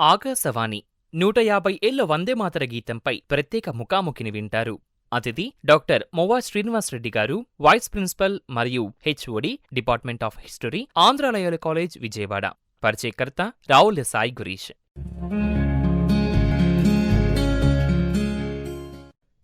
ఆకాశవాణి నూట యాభై ఏళ్ళ వందే మాతర గీతంపై ప్రత్యేక ముఖాముఖిని వింటారు. అతిథి doctor Mova Srinivas Reddy garu vice principal మరియు హెచ్ఓడి డిపార్ట్మెంట్ ఆఫ్ హిస్టరీ ఆంధ్రాలయాల కాలేజ్ విజయవాడ. పరిచయకర్త రావుల సాయి గురీష్.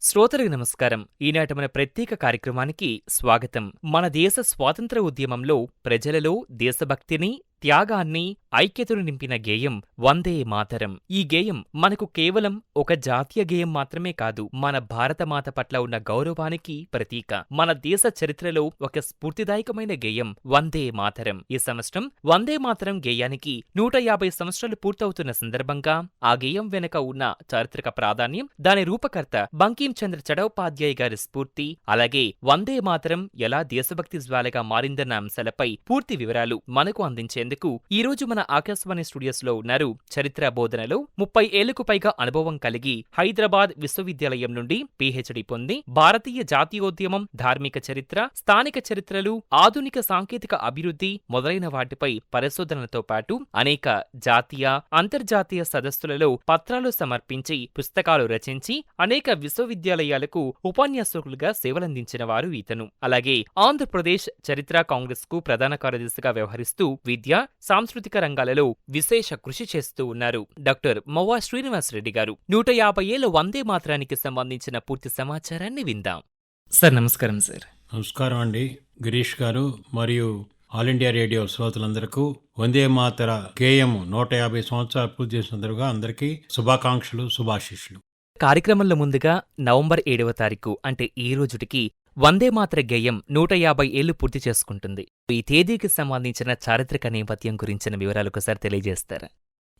శ్రోతలకు నమస్కారం. ఈనాటి మన ప్రత్యేక కార్యక్రమానికి స్వాగతం. మన దేశ స్వాతంత్ర ఉద్యమంలో ప్రజలలో దేశభక్తిని త్యాగాన్ని ఐక్యతను నింపిన గేయం వందే మాతరం. ఈ గేయం మనకు కేవలం ఒక జాతీయ గేయం మాత్రమే కాదు మన భారతమాత పట్ల ఉన్న గౌరవానికి ప్రతీక. మన దేశ చరిత్రలో ఒక స్ఫూర్తిదాయకమైన గేయం వందే మాతరం. ఈ సంవత్సరం వందే మాతరం గేయానికి నూట యాభై సంవత్సరాలు పూర్తవుతున్న సందర్భంగా ఆ గేయం వెనుక ఉన్న చారిత్రక ప్రాధాన్యం దాని రూపకర్త బంకీంచంద్ర చంద్ర చటోపాధ్యాయ గారి స్ఫూర్తి అలాగే వందే మాతరం ఎలా దేశభక్తి జ్వాలగా మారిందన్న అంశాలపై పూర్తి వివరాలు మనకు అందించేందుకు ఈ రోజు మన ఆకాశవాణి స్టూడియోస్లో ఉన్నారు చరిత్ర బోధనలో ముప్పై ఏళ్ళకు పైగా అనుభవం కలిగి హైదరాబాద్ విశ్వవిద్యాలయం నుండి పీహెచ్డీ పొంది భారతీయ జాతీయోద్యమం ధార్మిక చరిత్ర స్థానిక చరిత్రలు ఆధునిక సాంకేతిక అభివృద్ధి మొదలైన వాటిపై పరిశోధనలతో పాటు అనేక జాతీయ అంతర్జాతీయ సదస్సులలో పత్రాలు సమర్పించి పుస్తకాలు రచించి అనేక విశ్వవిద్యాలయాలకు ఉపన్యాసకులుగా సేవలందించిన వారు ఇతను. అలాగే ఆంధ్రప్రదేశ్ చరిత్ర కాంగ్రెస్కు ప్రధాన కార్యదర్శిగా వ్యవహరిస్తూ విద్య సాంస్కృతిక రంగాలలో విశేష కృషి చేస్తూ ఉన్నారు. డాక్టర్ మొవ్వా శ్రీనివాస్ రెడ్డి గారు. నూట యాభై ఏళ్ళ వందే మాత్రానికి సంబంధించిన పూర్తి సమాచారాన్ని విందాం. సార్ నమస్కారం సార్. నమస్కారం అండి. గిరీష్ గారు మరియు ఆల్ ఇండియా రేడియో శ్రోతలందరకు వందే మాతర గేయం నూట యాభై సంవత్సరాలు పూర్తి చేసినందుగా అందరికీ శుభాకాంక్షలు శుభాశిష్యులు కార్యక్రమంలో ముందుగా నవంబర్ ఏడవ తారీఖు అంటే ఈ రోజుటికి వందే మాత్ర గేయం నూట యాభై ఏళ్ళు పూర్తి చేసుకుంటుంది. ఈ తేదీకి సంబంధించిన చారిత్రక నేపథ్యం గురించిన వివరాలు ఒకసారి తెలియజేస్తారా?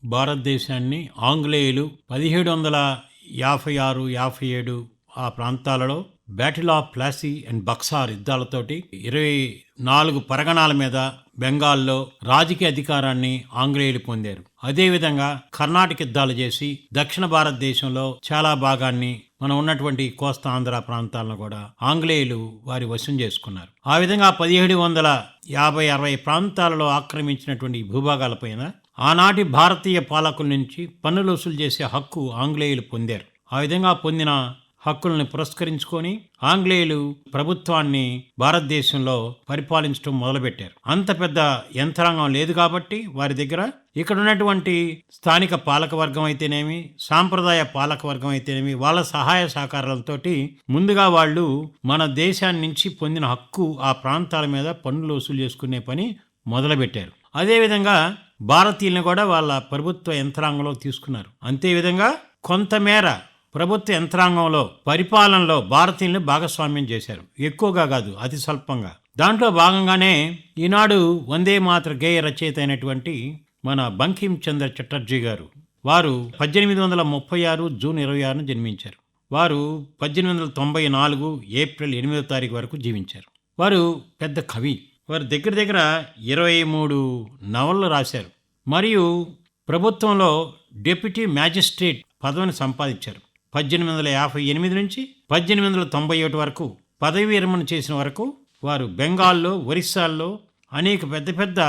భారతదేశాన్ని ఆంగ్లేయులు పదిహేడు వందల యాభై ఆరు యాభై ఏడు ఆ ప్రాంతాలలో battle of Plassey and Buxar యుద్ధాలతోటి ఇరవై నాలుగు పరగణాల మీద బెంగాల్లో రాజకీయ అధికారాన్ని ఆంగ్లేయులు పొందారు. అదేవిధంగా కర్ణాటక యుద్ధాలు చేసి దక్షిణ భారతదేశంలో చాలా భాగాన్ని మనం ఉన్నటువంటి కోస్తా ఆంధ్ర ప్రాంతాలను కూడా ఆంగ్లేయులు వారి వశం చేసుకున్నారు. ఆ విధంగా పదిహేడు వందల యాభై అరవై ప్రాంతాలలో ఆక్రమించినటువంటి భూభాగాలపైన ఆనాటి భారతీయ పాలకుల నుంచి పన్నులు వసూలు చేసే హక్కు ఆంగ్లేయులు పొందారు. ఆ విధంగా పొందిన హక్కులను పురస్కరించుకొని ఆంగ్లేయులు ప్రభుత్వాన్ని భారతదేశంలో పరిపాలించడం మొదలుపెట్టారు. అంత పెద్ద యంత్రాంగం లేదు కాబట్టి వారి దగ్గర ఇక్కడ ఉన్నటువంటి స్థానిక పాలక వర్గం అయితేనేమి సాంప్రదాయ పాలక వర్గం అయితేనేమి వాళ్ళ సహాయ సహకారాలతోటి ముందుగా వాళ్ళు మన దేశాన్ని నుంచి పొందిన హక్కు ఆ ప్రాంతాల మీద పన్నులు వసూలు చేసుకునే పని మొదలుపెట్టారు. అదేవిధంగా భారతీయులను కూడా వాళ్ళ ప్రభుత్వ యంత్రాంగంలో తీసుకున్నారు. అంతేవిధంగా కొంతమేర ప్రభుత్వ యంత్రాంగంలో పరిపాలనలో భారతీయులను భాగస్వామ్యం చేశారు. ఎక్కువగా కాదు అతి స్వల్పంగా. దాంట్లో భాగంగానే ఈనాడు వందే మాత్ర గేయ రచయిత అయినటువంటి మన బంకిం చంద్ర చటర్జీ గారు వారు పద్దెనిమిది వందల ముప్పై ఆరు జూన్ ఇరవై ఆరున జన్మించారు. వారు పద్దెనిమిది వందల తొంభై నాలుగు ఏప్రిల్ ఎనిమిదో తారీఖు వరకు జీవించారు. వారు పెద్ద కవి. వారు దగ్గర దగ్గర ఇరవై మూడు నవలలు రాశారు. మరియు ప్రభుత్వంలో డెప్యూటీ మ్యాజిస్ట్రేట్ పదవిని సంపాదించారు. పద్దెనిమిది వందల యాభై ఎనిమిది నుంచి పద్దెనిమిది వందల తొంభై ఒకటి వరకు పదవి విరమణ చేసిన వరకు వారు బెంగాల్లో ఒరిస్సాల్లో అనేక పెద్ద పెద్ద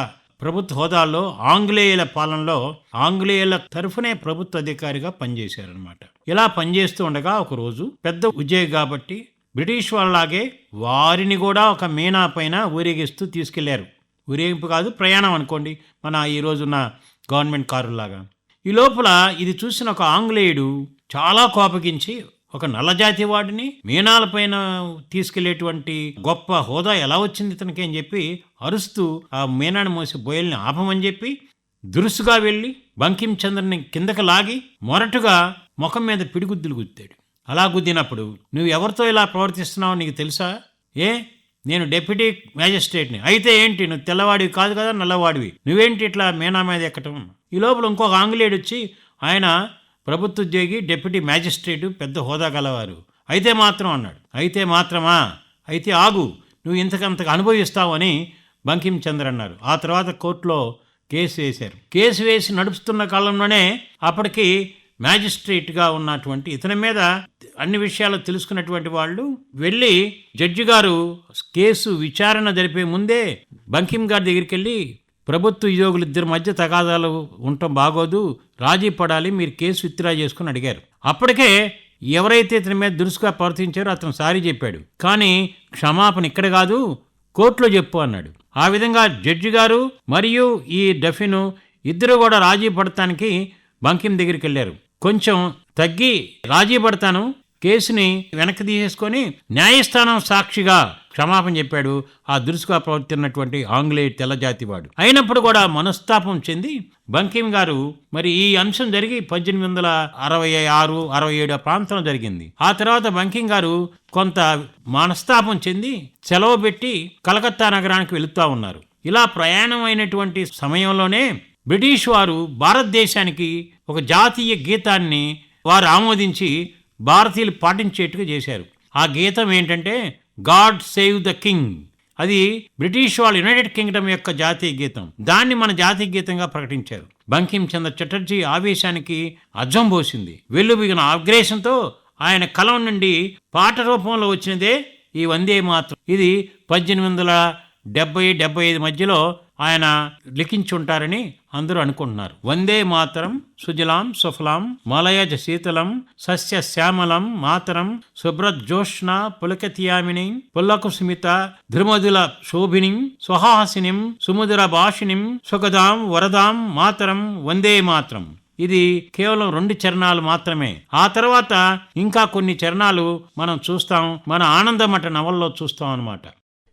ప్రభుత్వ హోదాల్లో ఆంగ్లేయుల పాలనలో ఆంగ్లేయుల తరఫునే ప్రభుత్వ అధికారిగా పనిచేశారనమాట ఇలా పనిచేస్తూ ఉండగా ఒక రోజు పెద్ద ఉద్యోగి కాబట్టి బ్రిటిష్ వాళ్ళలాగే వారిని కూడా ఒక మీనా పైన ఊరేగిస్తూ తీసుకెళ్ళారు. ఊరేగింపు కాదు ప్రయాణం అనుకోండి మన ఈ రోజున్న గవర్నమెంట్ కారులాగా ఈ లోపల ఇది చూసిన ఒక ఆంగ్లేయుడు చాలా కోపగించి ఒక నల్లజాతి వాడిని మీనాలపైన తీసుకెళ్ళేటువంటి గొప్ప హోదా ఎలా వచ్చింది ఇతనికి అని చెప్పి అరుస్తూ ఆ మీనాన్ని మోసి బోయల్ని ఆపమని చెప్పి దురుసుగా వెళ్ళి బంకిం చంద్రని కిందకి లాగి మొరటుగా ముఖం మీద పిడిగుద్దులు గుద్దాడు. అలా గుద్దినప్పుడు నువ్వు ఎవరితో ఇలా ప్రవర్తిస్తున్నావో నీకు తెలుసా? ఏ? నేను డెప్యూటీ మ్యాజిస్ట్రేట్ని. అయితే ఏంటి? నువ్వు తెల్లవాడివి కాదు కదా నల్లవాడివి. నువ్వేంటి ఇట్లా మీనా మీద ఎక్కటం? ఈ లోపల ఇంకొక ఆంగ్లేయుడు వచ్చి ఆయన ప్రభుత్వ ఉద్యోగి డిప్యూటీ మ్యాజిస్ట్రేటు పెద్ద హోదా గలవారు. అయితే మాత్రం అన్నాడు. అయితే మాత్రమా? అయితే ఆగు. నువ్వు ఇంతకంతకు అనుభవిస్తావని బంకిం చంద్ర అన్నారు. ఆ తర్వాత కోర్టులో కేసు వేశారు. కేసు వేసి నడుపుతున్న కాలంలోనే అప్పటికి మ్యాజిస్ట్రేట్గా ఉన్నటువంటి ఇతని మీద అన్ని విషయాలు తెలుసుకున్నటువంటి వాళ్ళు వెళ్ళి జడ్జి గారు కేసు విచారణ జరిపే ముందే బంకిం గారి దగ్గరికి వెళ్ళి ప్రభుత్వ ఉద్యోగులు ఇద్దరి మధ్య తగాదాలు ఉండటం బాగోదు రాజీ పడాలి మీరు కేసు విత్డ్రా చేసుకుని అడిగారు. అప్పటికే ఎవరైతే ఇతని మీద దురుసుగా ప్రవర్తించారో అతను సారీ చెప్పాడు. కానీ క్షమాపణ ఇక్కడ కాదు కోర్టులో చెప్పు అన్నాడు. ఆ విధంగా జడ్జి గారు మరియు ఈ డఫిను ఇద్దరు కూడా రాజీ పడటానికి బంకిం దగ్గరికి వెళ్ళారు. కొంచెం తగ్గి రాజీ పడతాను కేసుని వెనక్కి తీసేసుకొని న్యాయస్థానం సాక్షిగా క్షమాపణ చెప్పాడు. ఆ దురుసుగా ప్రవర్తిన్నటువంటి ఆంగ్లేయ తెల్లజాతివాడు. అయినప్పుడు కూడా మనస్తాపం చెంది బంకిం గారు మరి ఈ అంశం జరిగి పద్దెనిమిది వందల అరవై ఆరు అరవై ఏడు ప్రాంతంలో జరిగింది. ఆ తర్వాత బంకిం గారు కొంత మనస్తాపం చెంది సెలవు పెట్టి కలకత్తా నగరానికి వెళుతూ ఉన్నారు. ఇలా ప్రయాణం అయినటువంటి సమయంలోనే బ్రిటిష్ వారు భారతదేశానికి ఒక జాతీయ గీతాన్ని వారు ఆమోదించి భారతీయులు పాటించేట్టుగా చేశారు. ఆ గీతం ఏంటంటే గాడ్ సేవ్ ద కింగ్. అది బ్రిటిష్ వాళ్ళు యునైటెడ్ కింగ్డమ్ యొక్క జాతీయ గీతం. దాన్ని మన జాతీయ గీతంగా ప్రకటించారు. బంకిం చంద్ర చటర్జీ ఆవేశానికి అజ్జం పోసింది. వెల్లుబిగిన ఆగ్రేషంతో ఆయన కలం నుండి పాట రూపంలో వచ్చినదే ఈ వందే మాత్రం ఇది పద్దెనిమిది వందల డెబ్బై డెబ్బై ఐదు మధ్యలో ఆయన లిఖించుంటారని అందరూ అనుకుంటున్నారు. వందే మాతరం సుజలాం సుఫలాం మలయజ శీతలం సస్య శ్యామలం మాతరం శుభ్రజోష్ణ పులకతియామిని పుల్లకుసుమిత సుమిత శోభిని శోభినిం సుహాసినిం సుముదుర భాషినిం సుఖదాం వరదాం మాతరం వందే మాత్రం. ఇది కేవలం రెండు చరణాలు మాత్రమే. ఆ తర్వాత ఇంకా కొన్ని చరణాలు మనం చూస్తాం. మన ఆనందమఠ నవల్లో చూస్తాం అనమాట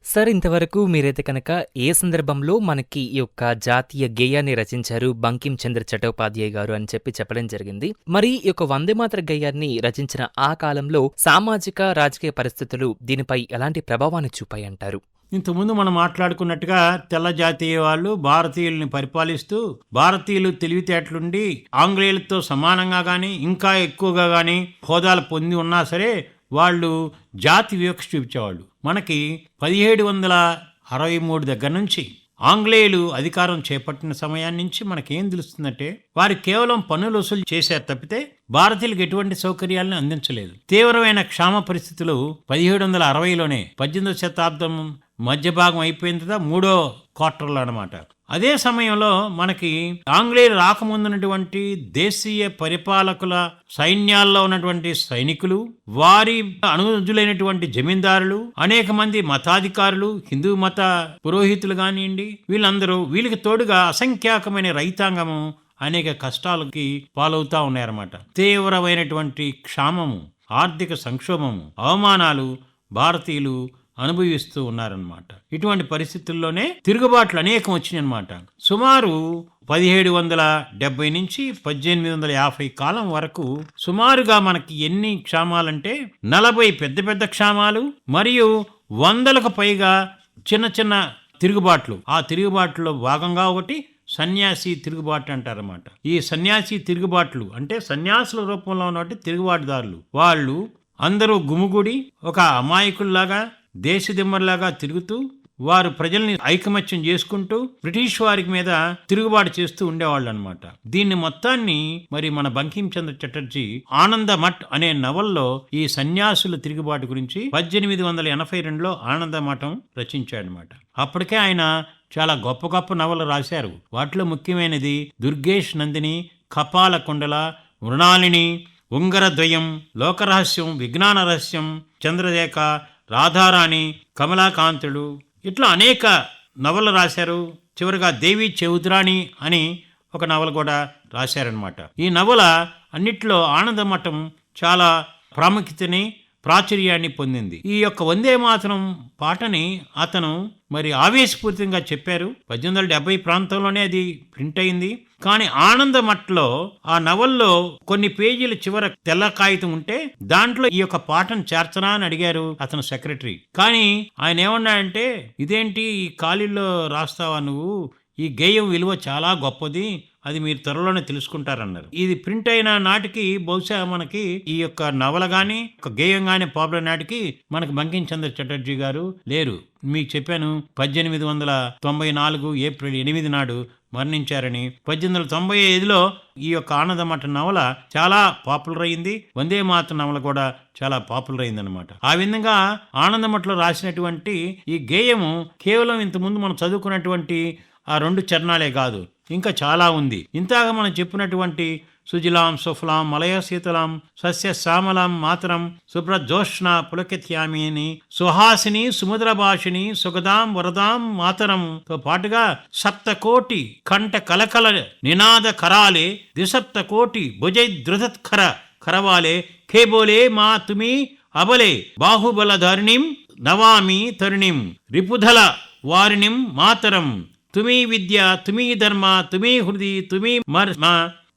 సార్ ఇంతవరకు మీరైతే కనుక ఏ సందర్భంలో మనకి ఈ యొక్క జాతీయ గేయాన్ని రచించారు బంకిం చంద్ర చటోపాధ్యాయ గారు అని చెప్పి చెప్పడం జరిగింది. మరి ఈ యొక్క వందేమాత్ర గేయాన్ని రచించిన ఆ కాలంలో సామాజిక రాజకీయ పరిస్థితులు దీనిపై ఎలాంటి ప్రభావాన్ని చూపాయంటారు? ఇంతకుముందు మనం మాట్లాడుకున్నట్టుగా తెల్ల జాతీయ వాళ్ళు భారతీయుల్ని పరిపాలిస్తూ భారతీయులు తెలివితేటలుండి ఆంగ్లేయులతో సమానంగా కానీ ఇంకా ఎక్కువగా కానీ హోదాలు పొంది ఉన్నా సరే వాళ్ళు జాతి వివక్ష చూపించేవాళ్ళు. మనకి పదిహేడు వందల అరవై మూడు దగ్గర నుంచి ఆంగ్లేయులు అధికారం చేపట్టిన సమయాన్ని నుంచి మనకేం తెలుస్తుందంటే వారు కేవలం పన్నులు వసూలు చేశారు తప్పితే భారతీయులకు ఎటువంటి సౌకర్యాలను అందించలేదు. తీవ్రమైన క్షామ పరిస్థితులు పదిహేడు వందల అరవైలోనే పద్దెనిమిదవ శతాబ్దం మధ్య భాగం అయిపోయిన తర్వాత మూడో క్వార్టర్లో అనమాట అదే సమయంలో మనకి ఆంగ్లేయులు రాకముందున్నటువంటి దేశీయ పరిపాలకుల సైన్యాల్లో ఉన్నటువంటి సైనికులు వారి అనుజులైనటువంటి జమీందారులు అనేక మంది మతాధికారులు హిందూ మత పురోహితులు కానివ్వండి వీళ్ళందరూ వీళ్ళకి తోడుగా అసంఖ్యాకమైన రైతాంగము అనేక కష్టాలకి పాలవుతా ఉన్నాయన్నమాట. తీవ్రమైనటువంటి క్షామము ఆర్థిక సంక్షోభము అవమానాలు భారతీయులు అనుభవిస్తూ ఉన్నారనమాట ఇటువంటి పరిస్థితుల్లోనే తిరుగుబాట్లు అనేకం వచ్చినాయన్నమాట. సుమారు పదిహేడు వందల డెబ్బై నుంచి పద్దెనిమిది వందల యాభై కాలం వరకు సుమారుగా మనకి ఎన్ని క్షామాలంటే నలభై పెద్ద పెద్ద క్షామాలు మరియు వందలకు పైగా చిన్న చిన్న తిరుగుబాట్లు. ఆ తిరుగుబాటులో భాగంగా ఒకటి సన్యాసి తిరుగుబాటు అంటారన్నమాట. ఈ సన్యాసి తిరుగుబాట్లు అంటే సన్యాసుల రూపంలో ఉన్నటువంటి తిరుగుబాటుదారులు. వాళ్ళు అందరూ గుమిగూడి ఒక అమాయకుల్లాగా దేశదిమ్మర్లాగా తిరుగుతూ వారు ప్రజల్ని ఐకమత్యం చేసుకుంటూ బ్రిటిష్ వారి మీద తిరుగుబాటు చేస్తూ ఉండేవాళ్ళు అనమాట దీన్ని మొత్తాన్ని మరి మన బంకించంద్ర చటర్జీ ఆనంద మఠ్ అనే నవల్లో ఈ సన్యాసుల తిరుగుబాటు గురించి పద్దెనిమిది వందల ఎనభై రెండులో ఆనంద మఠం రచించాడనమాట. అప్పటికే ఆయన చాలా గొప్ప గొప్ప నవలు రాశారు. వాటిలో ముఖ్యమైనది దుర్గేష్ నందిని కపాల కుండల మృణాలిని ఉంగరద్వయం లోకరహస్యం విజ్ఞాన రహస్యం చంద్రరేఖ రాధారాణి కమలాకాంతుడు ఇట్లా అనేక నవలు రాశారు. చివరిగా దేవి చౌదరాణి అని ఒక నవల కూడా రాశారనమాట ఈ నవల అన్నిట్లో ఆనందమఠం చాలా ప్రాముఖ్యతని ప్రాచుర్యాన్ని పొందింది. ఈ యొక్క వందే మాతరం పాటని అతను మరి ఆవేశపూరితంగా చెప్పారు. పద్దెనిమిది వందల డెబ్బై ప్రాంతంలోనే అది ప్రింట్ అయింది. కానీ ఆనందమట్లో ఆ నవల్లో కొన్ని పేజీల చివర తెల్ల కాగితం ఉంటే దాంట్లో ఈ యొక్క పాటను చేర్చనా అని అడిగారు అతను సెక్రటరీ. కానీ ఆయన ఏమన్నాడంటే ఇదేంటి ఈ ఖాళీల్లో రాస్తావా నువ్వు? ఈ గేయం విలువ చాలా గొప్పది అది మీరు త్వరలోనే తెలుసుకుంటారన్నారు. ఇది ప్రింట్ అయిన నాటికి బహుశా మనకి ఈ యొక్క నవల కానీ ఒక గేయం కానీ పాపులర్ నాటికి మనకి బంకిం చంద్ర చటర్జీ గారు లేరు. మీకు చెప్పాను పద్దెనిమిది వందల తొంభై నాలుగు ఏప్రిల్ ఎనిమిది నాడు మరణించారని. పద్దెనిమిది వందల తొంభై ఐదులో ఈ యొక్క ఆనందమఠ నవల చాలా పాపులర్ అయింది వందే మాత నవల కూడా చాలా పాపులర్ అయింది అనమాట ఆ విధంగా ఆనందమఠలో రాసినటువంటి ఈ గేయము కేవలం ఇంతకుముందు మనం చదువుకున్నటువంటి ఆ రెండు చరణాలే కాదు ఇంకా చాలా ఉంది. ఇంతగా మనం చెప్పినటువంటి సుజిలాం సుఫలాం మలయ శీతలాం సస్య శ్యామలాం మాతరం శుభ్రజోష్ణ పులకెత్యామిని సుహాసిని సుముద్ర భాషిని సుగదాం వరదాం మాతరంతో పాటుగా సప్తకోటి కంఠ కలకల నినాద కరాలే ద్విసప్తకోటి భుజై ధృతత్కర కరవాలే ఖేబోలే మా తుమి అబలే బాహుబల ధరణిం నవామి తరుణిం రిపుధల వారిణిం మాతరం. తుమి విద్య తుమి ధర్మ తుమి హృది తుమి మర్మ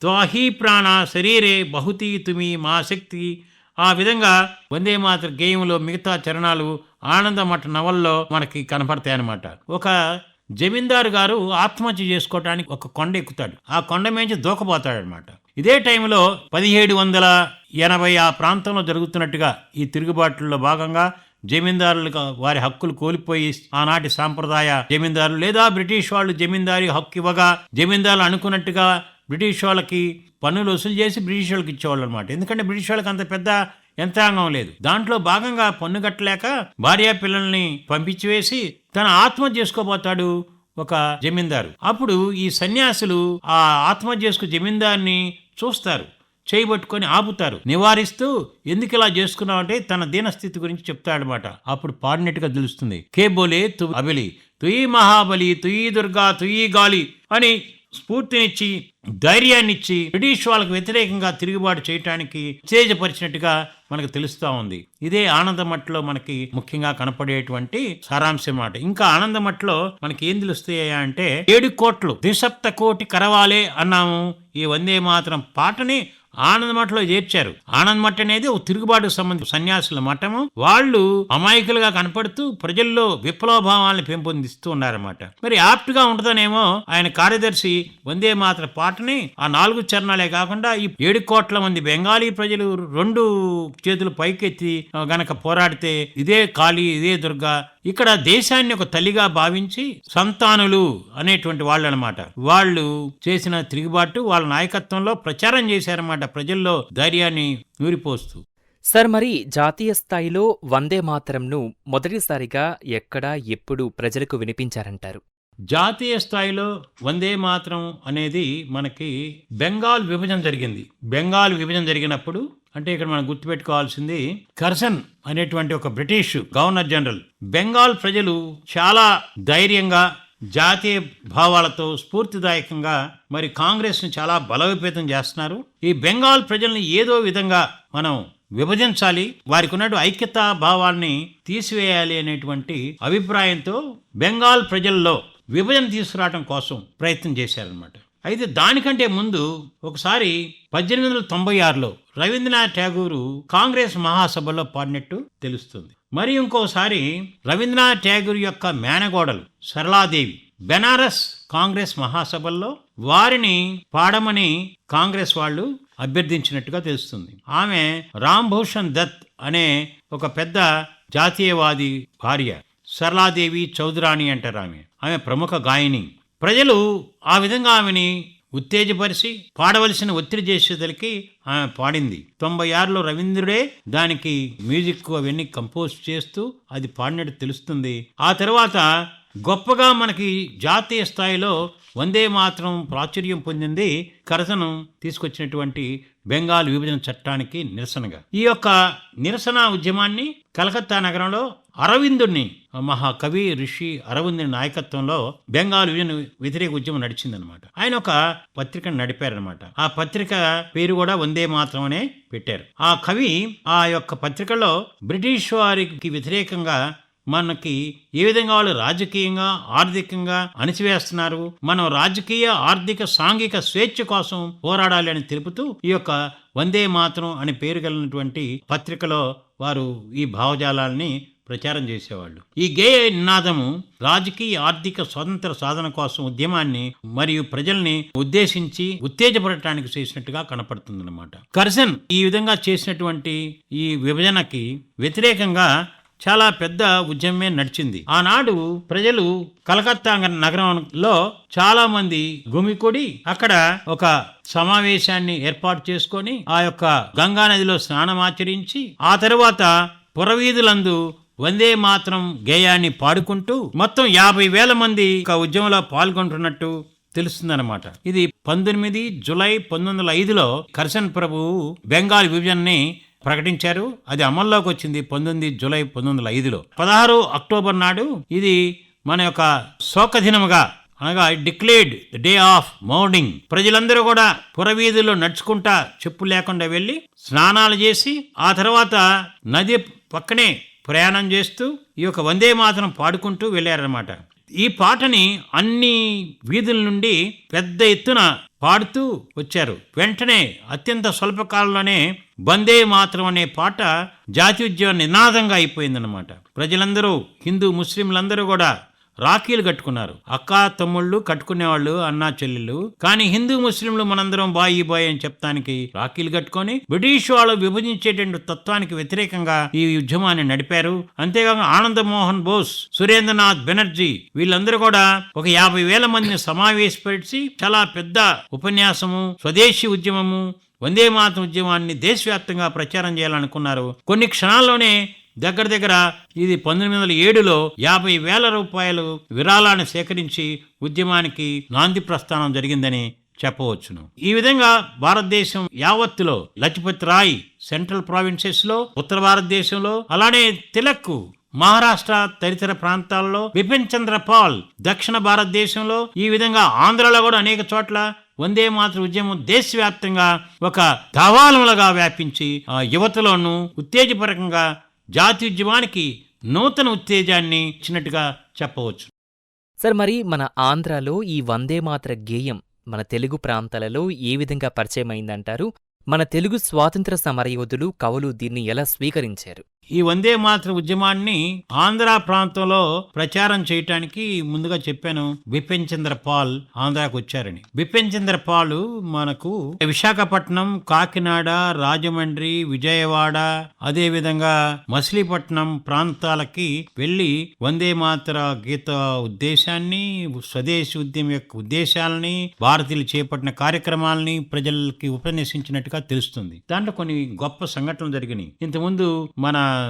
త్వాహి ప్రాణ శరీరే బహుతి తుమి మా శక్తి. ఆ విధంగా వందే మాతర గేయంలో మిగతా చరణాలు ఆనందమఠ నవల్లో మనకి కనపడతాయి అన్నమాట ఒక జమీందారు గారు ఆత్మహత్య చేసుకోవటానికి ఒక కొండ ఎక్కుతాడు. ఆ కొండ మేంచి దూకపోతాడనమాట ఇదే టైంలో పదిహేడు వందల ఎనభై ఆ ప్రాంతంలో జరుగుతున్నట్టుగా ఈ తిరుగుబాట్లలో భాగంగా జమీందారులుగా వారి హక్కులు కోల్పోయి ఆనాటి సాంప్రదాయ జమీందారులు లేదా బ్రిటిష్ వాళ్ళు జమీందారి హక్కు ఇవ్వగా జమీందారులు అనుకున్నట్టుగా బ్రిటిష్ వాళ్ళకి పన్నులు వసూలు చేసి బ్రిటిష్ వాళ్ళకి ఇచ్చేవాళ్ళు అనమాట ఎందుకంటే బ్రిటిష్ వాళ్ళకి అంత పెద్ద యంత్రాంగం లేదు. దాంట్లో భాగంగా పన్ను కట్టలేక భార్యా పిల్లల్ని పంపించి వేసి తన ఆత్మహత్య చేసుకోబోతాడు ఒక జమీందారు. అప్పుడు ఈ సన్యాసులు ఆ ఆత్మహత్య చేసుకు జమీందారుని చూస్తారు. చేయబట్టుకొని ఆపుతారు. నివారిస్తూ ఎందుకు ఇలా చేసుకున్నావు అంటే తన దీనస్థితి గురించి చెప్తాడనమాట అప్పుడు పాడినట్టుగా తెలుస్తుంది. కే బోలే తు అబిలి తుయి మహాబలి తుయి దుర్గా తుయి గాలి అని స్ఫూర్తినిచ్చి ధైర్యాన్నిచ్చి బ్రిటిష్ వాళ్ళకు వ్యతిరేకంగా తిరుగుబాటు చేయటానికి ఉత్తేజపరిచినట్టుగా మనకు తెలుస్తూ ఉంది. ఇదే ఆనందమట్లో మనకి ముఖ్యంగా కనపడేటువంటి సారాంశం మాట ఇంకా ఆనందమట్లో మనకి ఏం తెలుస్తాయా అంటే ఏడు కోట్లు ద్విసప్త కోటి కరవాలే అన్నాము. ఈ వందే మాత్రం పాటని ఆనంద్ మఠలో చేర్చారు. ఆనంద్ మఠ అనేది ఒక తిరుగుబాటుకు సంబంధించిన సన్యాసుల మఠము. వాళ్ళు అమాయకులుగా కనపడుతూ ప్రజల్లో విప్లవ భావాలను పెంపొందిస్తూ ఉన్నారన్నమాట మరి యాప్ట్గా ఉంటుందనేమో ఆయన కార్యదర్శి వందే మాత్ర పాటని ఆ నాలుగు చరణాలే కాకుండా ఈ ఏడు కోట్ల మంది బెంగాలీ ప్రజలు రెండు చేతులు పైకెత్తి గనక పోరాడితే ఇదే కాళీ ఇదే దుర్గా. ఇక్కడ దేశాన్ని ఒక తల్లిగా భావించి సంతానులు అనేటువంటి వాళ్ళు అనమాట వాళ్ళు చేసిన తిరుగుబాటు వాళ్ళ నాయకత్వంలో ప్రచారం చేశారన్నమాట. ప్రజల్లో ధైర్యాన్ని నూరిపోస్తూ. సార్ మరి జాతీయ స్థాయిలో వందే మాతరంను మొదటిసారిగా ఎక్కడ ఎప్పుడు ప్రజలకు వినిపించారంటారు? జాతీయ స్థాయిలో వందే మాత్రం అనేది మనకి బెంగాల్ విభజన జరిగింది. బెంగాల్ విభజన జరిగినప్పుడు అంటే ఇక్కడ మనం గుర్తుపెట్టుకోవాల్సింది కర్సన్ అనేటువంటి ఒక బ్రిటిష్ గవర్నర్ జనరల్ బెంగాల్ ప్రజలు చాలా ధైర్యంగా జాతీయ భావాలతో స్ఫూర్తిదాయకంగా మరి కాంగ్రెస్ని చాలా బలోపేతం చేస్తున్నారు. ఈ బెంగాల్ ప్రజల్ని ఏదో విధంగా మనం విభజించాలి వారికి ఉన్నట్టు ఐక్యతా భావాన్ని తీసివేయాలి అనేటువంటి అభిప్రాయంతో బెంగాల్ ప్రజల్లో విభజన తీసుకురావడం కోసం ప్రయత్నం చేశారనమాట అయితే దానికంటే ముందు ఒకసారి పద్దెనిమిది వందల తొంభై ఆరులో రవీంద్రనాథ్ ఠాగూరు కాంగ్రెస్ మహాసభలో పాడినట్టు తెలుస్తుంది. మరి ఇంకోసారి రవీంద్రనాథ్ ఠాగూర్ యొక్క మేనగోడలు సరళాదేవి బెనారస్ కాంగ్రెస్ మహాసభల్లో వారిని పాడమని కాంగ్రెస్ వాళ్ళు అభ్యర్థించినట్టుగా తెలుస్తుంది. ఆమె రాంభూషణ్ దత్ అనే ఒక పెద్ద జాతీయవాది భార్య సరళాదేవి చౌదరాణి అంటారు ఆమె. ఆమె ప్రముఖ గాయని. ప్రజలు ఆ విధంగా ఆమెని ఉత్తేజపరిచి పాడవలసిన ఒత్తిడి చేసేదలికి ఆమె పాడింది. తొంభై ఆరులో రవీంద్రుడే దానికి మ్యూజిక్ అవన్నీ కంపోజ్ చేస్తూ అది పాడినట్టు తెలుస్తుంది. ఆ తర్వాత గొప్పగా మనకి జాతీయ స్థాయిలో వందే మాత్రం ప్రాచుర్యం పొందింది కరసను తీసుకొచ్చినటువంటి బెంగాల్ విభజన చట్టానికి నిరసనగా. ఈ యొక్క నిరసన ఉద్యమాన్ని కలకత్తా నగరంలో అరవిందుని మహాకవి ఋషి అరవిందుని నాయకత్వంలో బెంగాల్ విభజన వ్యతిరేక ఉద్యమం నడిచిందనమాట ఆయన ఒక పత్రికను నడిపారనమాట ఆ పత్రిక పేరు కూడా వందే మాత్రం అనే పెట్టారు. ఆ కవి ఆ యొక్క పత్రికలో బ్రిటిష్ వారికి వ్యతిరేకంగా మనకి ఏ విధంగా వాళ్ళు రాజకీయంగా ఆర్థికంగా అణిచివేస్తున్నారు మనం రాజకీయ ఆర్థిక సాంఘిక స్వేచ్ఛ కోసం పోరాడాలి అని తెలుపుతూ ఈ యొక్క వందే మాత్రం అని పేరు కలిగినటువంటి పత్రికలో వారు ఈ భావజాలాల్ని ప్రచారం చేసేవాళ్ళు. ఈ గేయ నినాదము రాజకీయ ఆర్థిక స్వతంత్ర సాధన కోసం ఉద్యమాన్ని మరియు ప్రజల్ని ఉద్దేశించి ఉత్తేజపడటానికి చేసినట్టుగా కనపడుతుందన్నమాట. కర్సన్ ఈ విధంగా చేసినటువంటి ఈ విభజనకి వ్యతిరేకంగా చాలా పెద్ద ఉద్యమమే నడిచింది. ఆనాడు ప్రజలు కలకత్తా నగరంలో చాలా మంది గుమికూడి అక్కడ ఒక సమావేశాన్ని ఏర్పాటు చేసుకొని ఆ యొక్క గంగా నదిలో స్నానం ఆచరించి ఆ తర్వాత పురవీధులందు వందే మాత్రం గేయాన్ని పాడుకుంటూ మొత్తం యాభై వేల మంది ఒక ఉద్యమంలో పాల్గొంటున్నట్టు తెలుస్తుందన్నమాట. ఇది పంతొమ్మిది జులై పంతొమ్మిది వందల ఐదులో కర్సన్ ప్రభువు బెంగాల్ విభజన్ని ప్రకటించారు. అది అమల్లోకి వచ్చింది పంతొమ్మిది జులై పంతొమ్మిది వందల ఐదులో. పదహారు అక్టోబర్ నాడు ఇది మన యొక్క శోకదినముగా అనగా డిక్లేర్డ్ డే ఆఫ్ మౌర్నింగ్ ప్రజలందరూ కూడా పురవీధుల్లో నడుచుకుంటా చెప్పు లేకుండా వెళ్ళి స్నానాలు చేసి ఆ తర్వాత నది పక్కనే ప్రయాణం చేస్తూ ఈ యొక్క వందే మాతరం పాడుకుంటూ వెళ్ళారనమాట ఈ పాటని అన్ని వీధుల నుండి పెద్ద ఎత్తున పాడుతూ వచ్చారు. వెంటనే అత్యంత స్వల్పకాలంలోనే వందే మాత్రం అనే పాట జాతీయోద్యమ నినాదంగా అయిపోయిందన్నమాట. ప్రజలందరూ హిందూ ముస్లింలందరూ కూడా రాఖీలు కట్టుకున్నారు. అక్క తమ్ముళ్ళు కట్టుకునేవాళ్ళు అన్నా చెల్లెళ్ళు. కానీ హిందూ ముస్లింలు మనందరం బాయి బాయ్ అని చెప్తానికి రాఖీలు కట్టుకొని బ్రిటిష్ వాళ్ళు విభజించేటువంటి తత్వానికి వ్యతిరేకంగా ఈ ఉద్యమాన్ని నడిపారు. అంతేకాక ఆనంద మోహన్ బోస్ సురేంద్రనాథ్ బెనర్జీ వీళ్ళందరూ కూడా ఒక యాభై వేల మందిని సమావేశపరిచి చాలా పెద్ద ఉపన్యాసము స్వదేశీ ఉద్యమము వందే మాతరం ఉద్యమాన్ని దేశవ్యాప్తంగా ప్రచారం చేయాలనుకున్నారు. కొన్ని క్షణాల్లోనే దగ్గర దగ్గర ఇది పంతొమ్మిది వందల ఏడులో యాభై వేల రూపాయలు విరాళాన్ని సేకరించి ఉద్యమానికి నాంది ప్రస్థానం జరిగిందని చెప్పవచ్చును. ఈ విధంగా భారతదేశం యావత్తులో లజపతి రాయ్ సెంట్రల్ ప్రావిన్సెస్లో ఉత్తర భారతదేశంలో అలానే తిలక్ మహారాష్ట్ర తదితర ప్రాంతాల్లో బిపిన్ చంద్ర పాల్ దక్షిణ భారతదేశంలో ఈ విధంగా ఆంధ్రలో కూడా అనేక చోట్ల వందే మాతృ ఉద్యమం దేశవ్యాప్తంగా ఒక దావాలములుగా వ్యాపించి ఆ యువతలోనూ ఉత్తేజపరకంగా జాతీయోద్యమానికి నూతన ఉత్తేజాన్ని ఇచ్చినట్టుగా చెప్పవచ్చు. సార్ మరి మన ఆంధ్రాలో ఈ వందే మాత్ర గేయం మన తెలుగు ప్రాంతాలలో ఏ విధంగా పరిచయమైందంటారు? మన తెలుగు స్వాతంత్ర సమరయోధులు కవులు దీన్ని ఎలా స్వీకరించారు? ఈ వందే మాతృ ఉద్యమాన్ని ఆంధ్ర ప్రాంతంలో ప్రచారం చేయటానికి ముందుగా చెప్పాను. బిపిన్ చంద్ర పాల్ ఆంధ్రాకు వచ్చారని. బిపిన్ చంద్ర పాల్ మనకు విశాఖపట్నం కాకినాడ రాజమండ్రి విజయవాడ అదే విధంగా మచిలీపట్నం ప్రాంతాలకి వెళ్ళి వందే మాతర గీత ఉద్దేశాన్ని స్వదేశీ ఉద్యమం యొక్క ఉద్దేశాలని భారతీయులు చేపట్టిన కార్యక్రమాలని ప్రజలకి ఉపన్యసించినట్టుగా తెలుస్తుంది. దాంట్లో కొన్ని గొప్ప సంఘటనలు జరిగినాయి. ఇంతకుముందు మన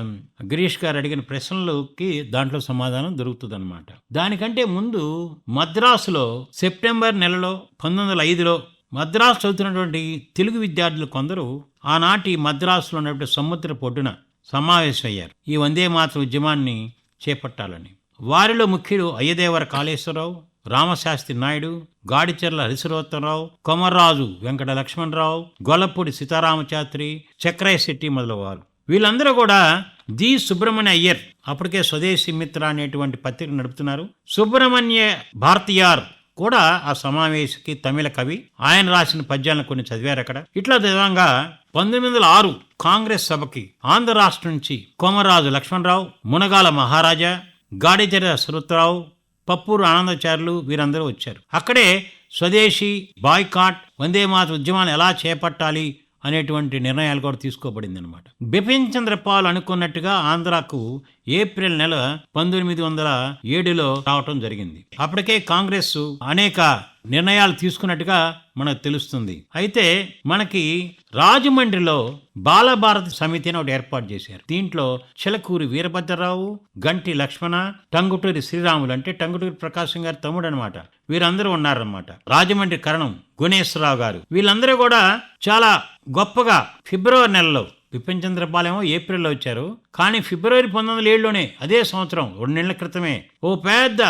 గిరీష్ గారు అడిగిన ప్రశ్నలకి దాంట్లో సమాధానం దొరుకుతుంది అనమాట దానికంటే ముందు మద్రాసులో సెప్టెంబర్ నెలలో పంతొమ్మిది వందల ఐదులో మద్రాసు చదువుతున్నటువంటి తెలుగు విద్యార్థులు కొందరు ఆనాటి మద్రాసులో ఉన్నటువంటి సముద్ర పొడ్డున సమావేశమయ్యారు. ఈ వందే మాతృ ఉద్యమాన్ని చేపట్టాలని. వారిలో ముఖ్యుడు అయ్యదేవర కాళేశ్వరరావు రామశాస్త్రి నాయుడు గాడిచెర్ల హరిశ్వరోత్తరరావు కొమర్రాజు వెంకట లక్ష్మణరావు గొల్లపూడి సీతారామచాత్రి చక్రయ్య శెట్టి మొదలవారు వీళ్ళందరూ కూడా ది సుబ్రహ్మణ్య అయ్యర్ అప్పటికే స్వదేశీ మిత్ర అనేటువంటి పత్రిక నడుపుతున్నారు. సుబ్రహ్మణ్య భారతీయార్ కూడా ఆ సమావేశకి తమిళ కవి. ఆయన రాసిన పద్యాలను కొన్ని చదివారు అక్కడ. ఇట్లా విధంగా పంతొమ్మిది వందల ఆరు కాంగ్రెస్ సభకి ఆంధ్ర రాష్ట్రం నుంచి కోమరాజు లక్ష్మణరావు మునగాల మహారాజా గాడిచెర శరత్రావు పప్పూరు ఆనందాచార్యులు వీరందరూ వచ్చారు. అక్కడే స్వదేశీ బాయ్కాట్ వందే మాత ఉద్యమాన్ని ఎలా చేపట్టాలి అనేటువంటి నిర్ణయాలు కూడా తీసుకోబడింది అనమాట బిపిన్ చంద్ర పాల్ అనుకున్నట్టుగా ఆంధ్రాకు ఏప్రిల్ నెల పంతొమ్మిది వందల ఏడులో రావటం జరిగింది. అప్పటికే కాంగ్రెస్ అనేక నిర్ణయాలు తీసుకున్నట్టుగా మనకు తెలుస్తుంది. అయితే మనకి రాజమండ్రిలో బాలభారతి సమితి అని ఒకటి ఏర్పాటు చేశారు. దీంట్లో చిలకూరి వీరభద్రరావు గంటి లక్ష్మణ టంగుటూరి శ్రీరాములు అంటే టంగుటూరి ప్రకాశం గారి తమ్ముడు అనమాట వీరందరూ ఉన్నారన్నమాట. రాజమండ్రి కరణం గుణేశ్వరరావు గారు. వీళ్ళందరూ కూడా చాలా గొప్పగా ఫిబ్రవరి నెలలో బిపిన్ చంద్రపాల్ ఏప్రిల్లో వచ్చారు. కానీ ఫిబ్రవరి పంతొమ్మిది వందల ఏడులోనే అదే సంవత్సరం రెండు నెలల క్రితమే ఓ పెద్ద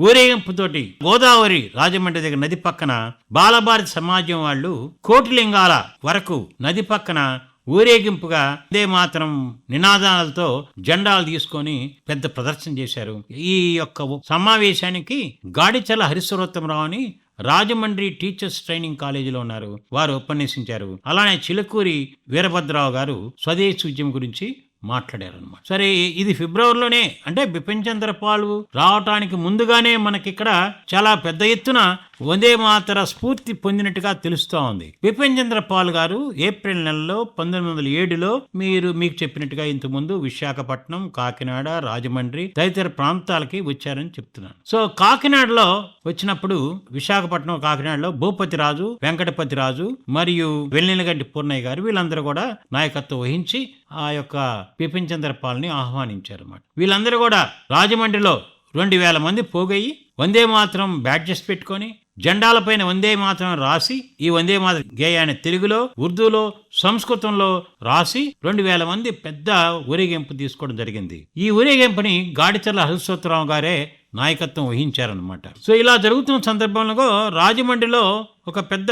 ఊరేగింపుతోటి గోదావరి రాజమండ్రి దగ్గర నది పక్కన బాలభారతి సమాజం వాళ్ళు కోటిలింగాల వరకు నది పక్కన ఊరేగింపుగా ఇదే మాత్రం నినాదాలతో జెండాలు తీసుకొని పెద్ద ప్రదర్శన చేశారు. ఈ యొక్క సమావేశానికి గాడిచల హరిశ్వరోత్తమరావు అని రాజమండ్రి టీచర్స్ ట్రైనింగ్ కాలేజీలో ఉన్నారు. వారు ఉపన్యసించారు. అలానే చిలుకూరి వీరభద్రరావు గారు స్వదేశీ ఉద్యమం గురించి మాట్లాడారనమాట సరే ఇది ఫిబ్రవరిలోనే అంటే బిపిన్ చంద్రపాల్ రావటానికి ముందుగానే మనకిక్కడ చాలా పెద్ద ఎత్తున వందే మాతర స్ఫూర్తి పొందినట్టుగా తెలుస్తూ ఉంది. బిపిన్ చంద్ర పాల్ గారు ఏప్రిల్ నెలలో పంతొమ్మిది వందల ఏడులో మీరు మీకు చెప్పినట్టుగా ఇంతకుముందు విశాఖపట్నం కాకినాడ రాజమండ్రి తదితర ప్రాంతాలకి వచ్చారని చెప్తున్నాను. సో కాకినాడలో వచ్చినప్పుడు విశాఖపట్నం కాకినాడలో భూపతి రాజు వెంకటపతి రాజు మరియు వెన్నెలగడ్డి పూర్ణయ్య గారు వీళ్ళందరూ కూడా నాయకత్వం వహించి ఆ యొక్క బిపిన్ చంద్ర పాల్ని ఆహ్వానించారు అన్నమాట వీళ్ళందరూ కూడా రాజమండ్రిలో రెండు వేల మంది పోగయ్యి వందే మాత్రం బ్యాడ్జెస్ పెట్టుకొని జెండాలపైన వందే మాత్రం రాసి ఈ వందే మాత్రం గేయాన్ని తెలుగులో ఉర్దూలో సంస్కృతంలో రాసి రెండు వేల మంది పెద్ద ఊరేగింపు తీసుకోవడం జరిగింది. ఈ ఊరేగింపుని గాడిచర్ల హరిశ్వతరావు గారే నాయకత్వం వహించారనమాట సో ఇలా జరుగుతున్న సందర్భంలో రాజమండ్రిలో ఒక పెద్ద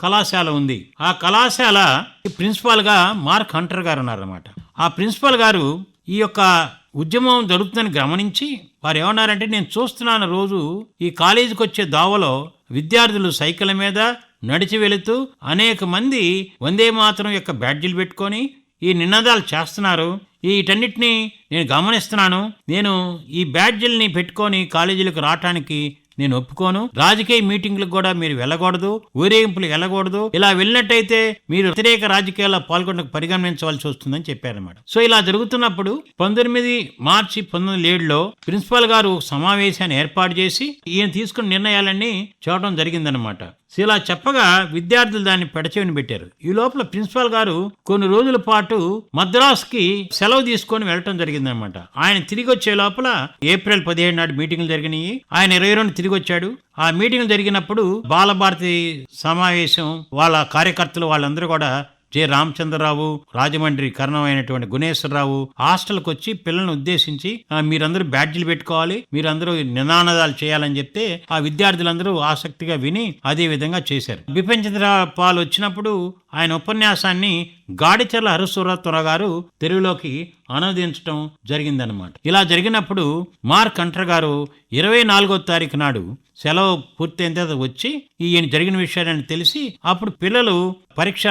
కళాశాల ఉంది. ఆ కళాశాల ప్రిన్సిపాల్గా మార్క్ హంటర్ గారు ఉన్నారన్నమాట ఆ ప్రిన్సిపాల్ గారు ఈ యొక్క ఉద్యమం జరుగుతుందని గమనించి వారు ఏమన్నారంటే నేను చూస్తున్నాను రోజు ఈ కాలేజీకి వచ్చే దావలో విద్యార్థులు సైకిల్ మీద నడిచి వెళుతూ అనేక మంది వందే మాత్రం యొక్క బ్యాడ్జీలు పెట్టుకొని ఈ నినాదాలు చేస్తున్నారు. వీటన్నిటిని నేను గమనిస్తున్నాను. నేను ఈ బ్యాడ్జీల్ని పెట్టుకొని కాలేజీలకు రావటానికి నేను ఒప్పుకోను. రాజకీయ మీటింగ్లకు కూడా మీరు వెళ్ళకూడదు. ఊరేగింపులు వెళ్ళకూడదు. ఇలా వెళ్ళినట్టయితే మీరు వ్యతిరేక రాజకీయాల్లో పాల్గొనక పరిగణించవలసి వస్తుందని చెప్పారన్నమాట. సో ఇలా జరుగుతున్నప్పుడు పంతొమ్మిది మార్చి పంతొమ్మిది ఏడులో ప్రిన్సిపాల్ గారు సమావేశాన్ని ఏర్పాటు చేసి ఈయన తీసుకున్న నిర్ణయాలన్నీ చూడడం జరిగిందనమాట సో ఇలా చెప్పగా విద్యార్థులు దాన్ని పెడచెవిని పెట్టారు. ఈ లోపల ప్రిన్సిపాల్ గారు కొన్ని రోజుల పాటు మద్రాస్కి సెలవు తీసుకొని వెళ్ళటం జరిగిందనమాట ఆయన తిరిగి వచ్చే లోపల ఏప్రిల్ పదిహేడు నాడు మీటింగ్లు జరిగినాయి. ఆయన ఇరవై రెండు తిరిగి వచ్చాడు ఆ మీటింగ్ జరిగినప్పుడు బాలభారతి సమావేశం వాళ్ళ కార్యకర్తలు వాళ్ళందరూ కూడా జె రామచంద్రరావు రాజమండ్రి కరణమైనటువంటి గుణేశ్వరరావు హాస్టల్కి వచ్చి పిల్లల్ని ఉద్దేశించి మీరందరూ బ్యాడ్జీలు పెట్టుకోవాలి మీరందరూ నినాదాలు చేయాలని చెప్తే ఆ విద్యార్థులందరూ ఆసక్తిగా విని అదే విధంగా చేశారు. బిపిన్ చంద్ర పాల్ వచ్చినప్పుడు ఆయన ఉపన్యాసాన్ని గాడిచర్ల హరిశ్వరత్వర గారు తెలుగులోకి అనువదించడం జరిగిందనమాట ఇలా జరిగినప్పుడు మార్క్ అంటర్ గారు ఇరవై నాలుగో తారీఖు నాడు సెలవు పూర్తయిన తర్వాత వచ్చి ఈయన జరిగిన విషయాన్ని తెలిసి అప్పుడు పిల్లలు పరీక్ష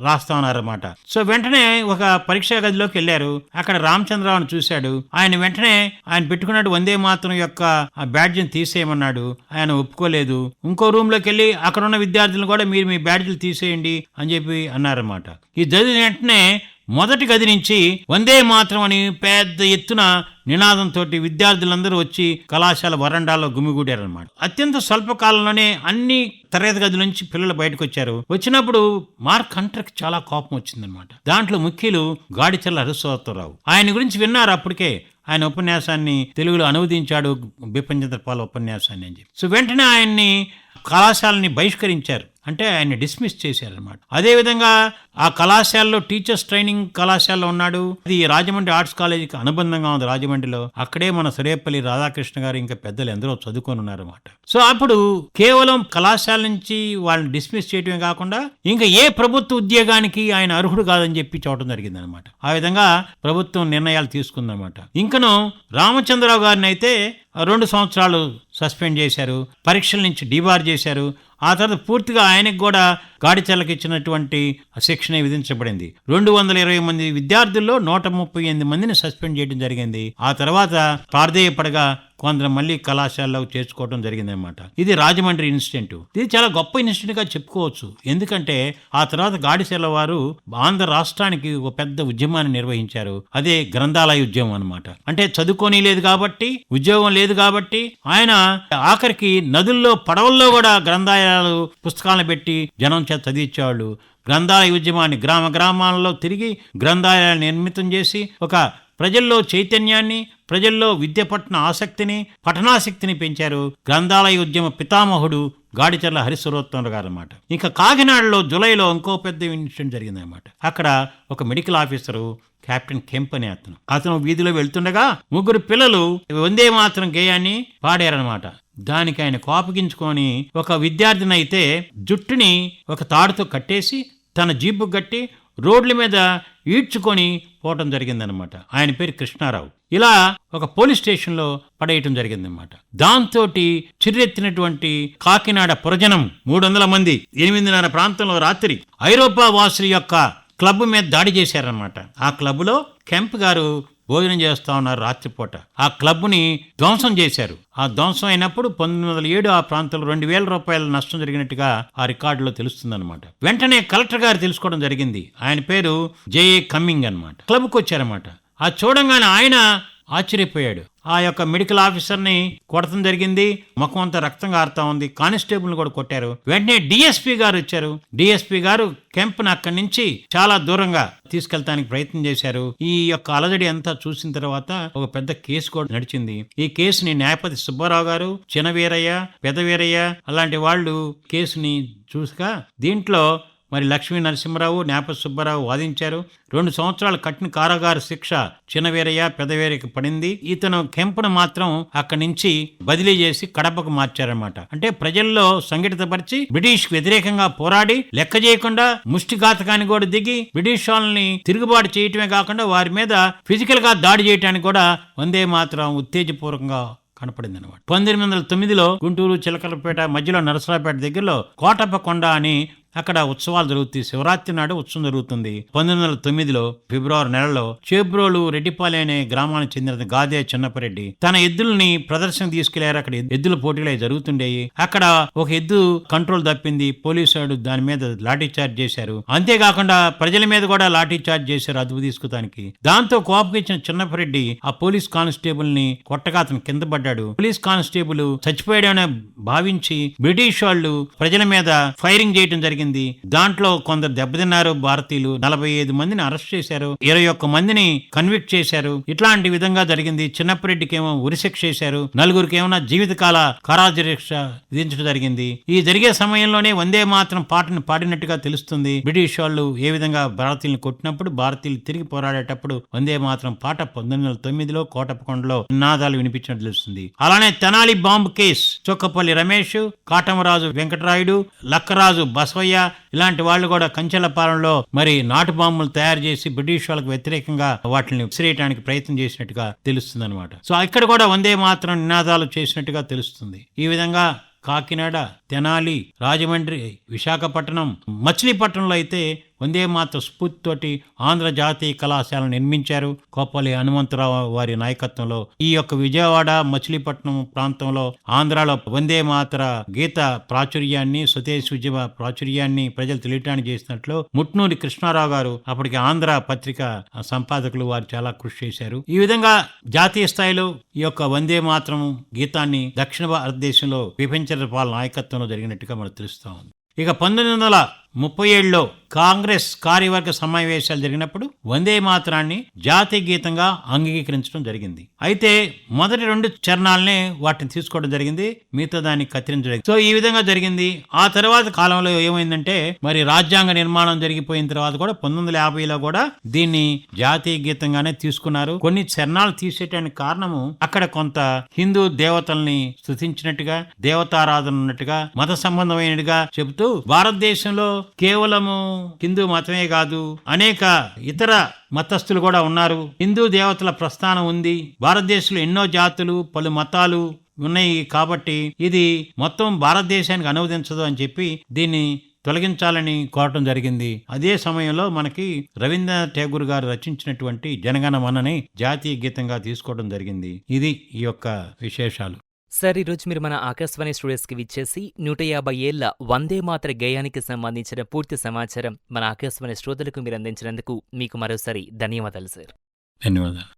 రాస్తా ఉన్నారన్నమాట సో వెంటనే ఒక పరీక్షా గదిలోకి వెళ్ళారు. అక్కడ రామచంద్రరావును చూశాడు. ఆయన వెంటనే ఆయన పెట్టుకున్నట్టు వందే మాత్రం యొక్క ఆ బ్యాడ్జిని తీసేయమన్నాడు. ఆయన ఒప్పుకోలేదు. ఇంకో రూమ్లోకి వెళ్ళి అక్కడ ఉన్న విద్యార్థులను కూడా మీరు మీ బ్యాడ్జిలు తీసేయండి అని చెప్పి అన్నారన్నమాట. ఈ చదివిన వెంటనే మొదటి గది నుంచి వందే మాత్రం అని పెద్ద ఎత్తున నినాదంతో విద్యార్థులందరూ వచ్చి కళాశాల వరండాలో గుమిగూడారనమాట అత్యంత స్వల్ప కాలంలోనే అన్ని తరగతి గదుల నుంచి పిల్లలు బయటకు వచ్చారు వచ్చినప్పుడు మార్క్ హంటర్కి చాలా కోపం వచ్చిందనమాట దాంట్లో ముఖ్యులు గాడిచల్ల హరిశ్వరరావు ఆయన గురించి విన్నారు అప్పటికే. ఆయన ఉపన్యాసాన్ని తెలుగులో అనువదించాడు బిపంచంద్రపాల్ ఉపన్యాసాన్ని అని చెప్పి. సో వెంటనే ఆయన్ని కళాశాలని బహిష్కరించారు. అంటే ఆయన్ని డిస్మిస్ చేశారనమాట అదేవిధంగా ఆ కళాశాలలో టీచర్స్ ట్రైనింగ్ కళాశాలలో ఉన్నాడు. అది రాజమండ్రి ఆర్ట్స్ కాలేజీకి అనుబంధంగా ఉంది రాజమండ్రిలో. అక్కడే మన సురేపల్లి రాధాకృష్ణ గారు ఇంకా పెద్దలు ఎందరో చదువుకొని ఉన్నారన్నమాట సో అప్పుడు కేవలం కళాశాల నుంచి వాళ్ళని డిస్మిస్ చేయడమే కాకుండా ఇంకా ఏ ప్రభుత్వ ఉద్యోగానికి ఆయన అర్హుడు కాదని చెప్పి చూడటం జరిగింది అనమాట ఆ విధంగా ప్రభుత్వం నిర్ణయాలు తీసుకుందనమాట ఇంకను రామచంద్రరావు గారిని అయితే రెండు సంవత్సరాలు సస్పెండ్ చేశారు. పరీక్షల నుంచి డిబార్ చేశారు. ఆ తర్వాత పూర్తిగా ఆయనకు కూడా గాడిచెలకు ఇచ్చినటువంటి శిక్షణ విధించబడింది. రెండు వందల ఇరవై మంది విద్యార్థుల్లో నూట ముప్పై ఎనిమిది మందిని సస్పెండ్ చేయడం జరిగింది. ఆ తర్వాత పారదేయపడగా కొందరు మళ్ళీ కళాశాలలో చేర్చుకోవడం జరిగిందనమాట ఇది రాజమండ్రి ఇన్సిడెంట్. ఇది చాలా గొప్ప ఇన్సిడెంట్గా చెప్పుకోవచ్చు. ఎందుకంటే ఆ తర్వాత గాడిసెల వారు ఆంధ్ర రాష్ట్రానికి ఒక పెద్ద ఉద్యమాన్ని నిర్వహించారు. అదే గ్రంథాలయ ఉద్యమం అన్నమాట. అంటే చదువుకోని లేదు కాబట్టి ఉద్యోగం లేదు కాబట్టి ఆయన ఆఖరికి నదుల్లో పడవల్లో కూడా గ్రంథాలయాలు పుస్తకాలను పెట్టి జనం చేత చదివించేవాళ్ళు. గ్రంథాలయ ఉద్యమాన్ని గ్రామ గ్రామాలలో తిరిగి గ్రంథాలయాలు నిర్మితం చేసి ఒక ప్రజల్లో చైతన్యాన్ని ప్రజల్లో విద్య పట్ల ఆసక్తిని పఠనాసక్తిని పెంచారు గ్రంథాలయ ఉద్యమ పితామహుడు గాడిచర్ల హరిశ్వరోత్తమ గారు అనమాట ఇంకా కాకినాడలో జూలైలో ఇంకో పెద్ద ఇన్సిడెంట్ జరిగిందనమాట అక్కడ ఒక మెడికల్ ఆఫీసరు కెప్టెన్ కెంప్ అనే అతను. అతను వీధిలో వెళ్తుండగా ముగ్గురు పిల్లలు వందే మాత్రం గేయాన్ని పాడారనమాట దానికి ఆయన కోపగించుకొని ఒక విద్యార్థిని అయితే జుట్టుని ఒక తాడుతో కట్టేసి తన జీపు కట్టి రోడ్ల మీద ఈడ్చుకొని పోవటం జరిగిందనమాట ఆయన పేరు కృష్ణారావు. ఇలా ఒక పోలీస్ స్టేషన్లో పడేయటం జరిగిందనమాట దాంతో చిర్రెత్తినటువంటి కాకినాడ పురజనం మూడు వందల మంది ఎనిమిదిన్నర ప్రాంతంలో రాత్రి ఐరోపా వాసుల యొక్క క్లబ్ మీద దాడి చేశారనమాట ఆ క్లబ్లో కెంప్ గారు భోజనం చేస్తా ఉన్నారు రాత్రిపూట. ఆ క్లబ్ని ధ్వంసం చేశారు. ఆ ధ్వంసం అయినప్పుడు పంతొమ్మిది వందల ఏడు ఆ ప్రాంతంలో రెండు వేల రూపాయల నష్టం జరిగినట్టుగా ఆ రికార్డులో తెలుస్తుందన్నమాట. వెంటనే కలెక్టర్ గారు తెలుసుకోవడం జరిగింది. ఆయన పేరు జేఏ కమ్మింగ్ అన్నమాట. క్లబ్కి వచ్చారన్నమాట. ఆ చూడంగానే ఆయన ఆశ్చర్యపోయాడు. ఆ యొక్క మెడికల్ ఆఫీసర్ని కొడతం జరిగింది. ముఖం అంతా రక్తం ఆరుతా ఉంది. కానిస్టేబుల్ని కూడా కొట్టారు. వెంటనే డిఎస్పీ గారు వచ్చారు. డిఎస్పీ గారు కెంప్ను అక్కడి నుంచి చాలా దూరంగా తీసుకెళ్తానికి ప్రయత్నం చేశారు. ఈ యొక్క అలజడి అంతా చూసిన తర్వాత ఒక పెద్ద కేసు కూడా నడిచింది. ఈ కేసుని న్యాయపతి సుబ్బారావు గారు చిన్నవీరయ్య పెదవీరయ్య అలాంటి వాళ్ళు కేసుని చూసగా దీంట్లో మరి లక్ష్మీ నరసింహరావు నేప సుబ్బారావు వాదించారు. రెండు సంవత్సరాల కఠిన కారాగార శిక్ష చిన్నవీరయ్య పెదవేరకి పడింది. ఇతను కెంపును మాత్రం అక్కడి నుంచి బదిలీ చేసి కడపకు మార్చారనమాట అంటే ప్రజల్లో సంఘటితపరిచి బ్రిటిష్ వ్యతిరేకంగా పోరాడి లెక్క చేయకుండా ముష్టిఘాతకాన్ని కూడా దిగి బ్రిటిష్ వాళ్ళని తిరుగుబాటు చేయటమే కాకుండా వారి మీద ఫిజికల్గా దాడి చేయటానికి కూడా వందే మాత్రం ఉత్తేజపూర్వకంగా కనపడింది అనమాట పంతొమ్మిది వందల తొమ్మిదిలో గుంటూరు చిలకలపేట మధ్యలో నరసరాపేట దగ్గరలో కోటప్ప కొండ అని అక్కడ ఉత్సవాలు జరుగుతాయి. శివరాత్రి నాడు ఉత్సవం జరుగుతుంది. పంతొమ్మిది వందల తొమ్మిదిలో ఫిబ్రవరి నెలలో చేబ్రోలు రెడ్డిపాలె అనే గ్రామానికి చెందిన గాదే చిన్నపరెడ్డి తన ఎద్దుల్ని ప్రదర్శన తీసుకెళ్ళారు. అక్కడ ఎద్దుల పోటీలు అవి జరుగుతుండేవి అక్కడ ఒక ఎద్దు కంట్రోల్ తప్పింది. పోలీసు వాడు దాని మీద లాఠీ చార్జ్ చేశారు. అంతేకాకుండా ప్రజల మీద కూడా లాఠీ చార్జ్ చేశారు అదుపు తీసుకుతానికి. దాంతో కోపగించిన చిన్నపరెడ్డి ఆ పోలీస్ కానిస్టేబుల్ని కొట్టగా అతను కింద పడ్డాడు. పోలీస్ కానిస్టేబుల్ చచ్చిపోయాడని భావించి బ్రిటిష్ వాళ్ళు ప్రజల మీద ఫైరింగ్ చేయడం జరిగింది. దాంట్లో కొందరు దెబ్బతిన్నారు. భారతీయులు నలభై ఐదు మందిని అరెస్ట్ చేశారు. ఇరవై ఒక్క మందిని కన్విక్ట్ చేశారు. ఇట్లాంటి విధంగా జరిగింది. చిన్నప్పరెడ్డికి ఏమో ఉరిశిక్ష చేశారు. నలుగురికి ఏమైనా జీవితకాల కారాజశిక్ష విధించడం జరిగింది. ఈ జరిగే సమయంలోనే వందే మాత్రం పాటను పాడినట్టుగా తెలుస్తుంది. బ్రిటిష్ వాళ్ళు ఏ విధంగా భారతీయులను కొట్టినప్పుడు భారతీయులు తిరిగి పోరాడేటప్పుడు వందే మాత్రం పాట పంతొమ్మిది వందల తొమ్మిదిలో కోటప్పకొండలో నినాదాలు వినిపించినట్టు తెలుస్తుంది. అలానే తెనాలి బాంబు కేసు చొక్కపల్లి రమేష్ కాటమరాజు వెంకటరాయుడు లక్కరాజు బసవయ్య ఇలాంటి వాళ్ళు కూడా కంచెల పాలనలో మరి నాటు బాంబులు తయారు చేసి బ్రిటిష్ వాళ్ళకి వ్యతిరేకంగా వాటిని విసిరేయడానికి ప్రయత్నం చేసినట్టుగా తెలుస్తుంది అనమాట సో ఇక్కడ కూడా వందే మాత్రం నినాదాలు చేసినట్టుగా తెలుస్తుంది. ఈ విధంగా కాకినాడ తెనాలి రాజమండ్రి విశాఖపట్నం మచిలీపట్నంలో అయితే వందే మాత స్ఫూర్తితోటి ఆంధ్ర జాతీయ కళాశాల నిర్మించారు. కోపల్లి హనుమంతరావు వారి నాయకత్వంలో ఈ యొక్క విజయవాడ మచిలీపట్నం ప్రాంతంలో ఆంధ్రాలో వందే మాతర గీత ప్రాచుర్యాన్ని స్వదేశ ఉద్యమ ప్రాచుర్యాన్ని ప్రజలు తెలియటానికి చేసినట్లు ముట్నూరి కృష్ణారావు గారు అప్పటికి ఆంధ్ర పత్రిక సంపాదకులు వారు చాలా కృషి చేశారు. ఈ విధంగా జాతీయ స్థాయిలో ఈ యొక్క వందే మాత్రం గీతాన్ని దక్షిణ భారతదేశంలో విభించరపాల నాయకత్వంలో జరిగినట్టుగా మనకు తెలుస్తా ఉంది. ఇక పంతొమ్మిది వందల ముప్పై ఏళ్ళలో కాంగ్రెస్ కార్యవర్గ సమావేశాలు జరిగినప్పుడు వందే మాత్రాన్ని జాతీయ గీతంగా అంగీకరించడం జరిగింది. అయితే మొదటి రెండు చరణాలనే వాటిని తీసుకోవడం జరిగింది. మిగతా దాన్ని కత్తిరించడం సో ఈ విధంగా జరిగింది. ఆ తర్వాత కాలంలో ఏమైందంటే మరి రాజ్యాంగ నిర్మాణం జరిగిపోయిన తర్వాత కూడా పంతొమ్మిది వందల యాభైలో కూడా దీన్ని జాతీయ గీతంగానే తీసుకున్నారు. కొన్ని చరణాలు తీసేయడానికి కారణము అక్కడ కొంత హిందూ దేవతల్ని స్థుతించినట్టుగా దేవతారాధన ఉన్నట్టుగా మత సంబంధమైనట్టుగా చెబుతూ భారతదేశంలో కేవలము హిందూ మతమే కాదు అనేక ఇతర మతస్థులు కూడా ఉన్నారు. హిందూ దేవతల ప్రస్థానం ఉంది. భారతదేశంలో ఎన్నో జాతులు పలు మతాలు ఉన్నాయి కాబట్టి ఇది మొత్తం భారతదేశానికి అనువదించదు అని చెప్పి దీన్ని తొలగించాలని కోరటం జరిగింది. అదే సమయంలో మనకి రవీంద్రనాథ్ ఠాగూర్ గారు రచించినటువంటి జనగణమనని జాతీయ గీతంగా తీసుకోవడం జరిగింది. ఇది ఈ యొక్క విశేషాలు. సార్ ఈరోజు మీరు మన ఆకాశవాణి స్టూడియోస్కి విచ్చేసి నూట యాభై ఏళ్ళ వందే మాత్ర గేయానికి సంబంధించిన పూర్తి సమాచారం మన ఆకాశవాణి శ్రోతలకు మీరు అందించినందుకు మీకు మరోసారి ధన్యవాదాలు సార్. ధన్యవాదాలు.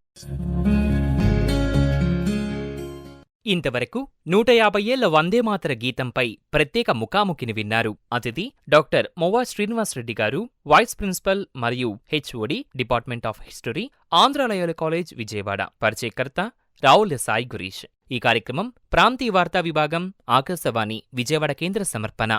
ఇంతవరకు నూట యాభై ఏళ్ళ వందే మాతర గీతంపై ప్రత్యేక ముఖాముఖిని విన్నారు అతిథి doctor Mowa Srinivasa Reddy garu vice principal మరియు హెచ్ఓడి డిపార్ట్మెంట్ ఆఫ్ హిస్టరీ ఆంధ్రాలయాల కాలేజ్ విజయవాడ. పరిచయకర్త రావుల సాయి గురీష్. ఈ కార్యక్రమం ప్రాంతీయ వార్తా విభాగం ఆకాశవాణి విజయవాడ కేంద్ర సమర్పణ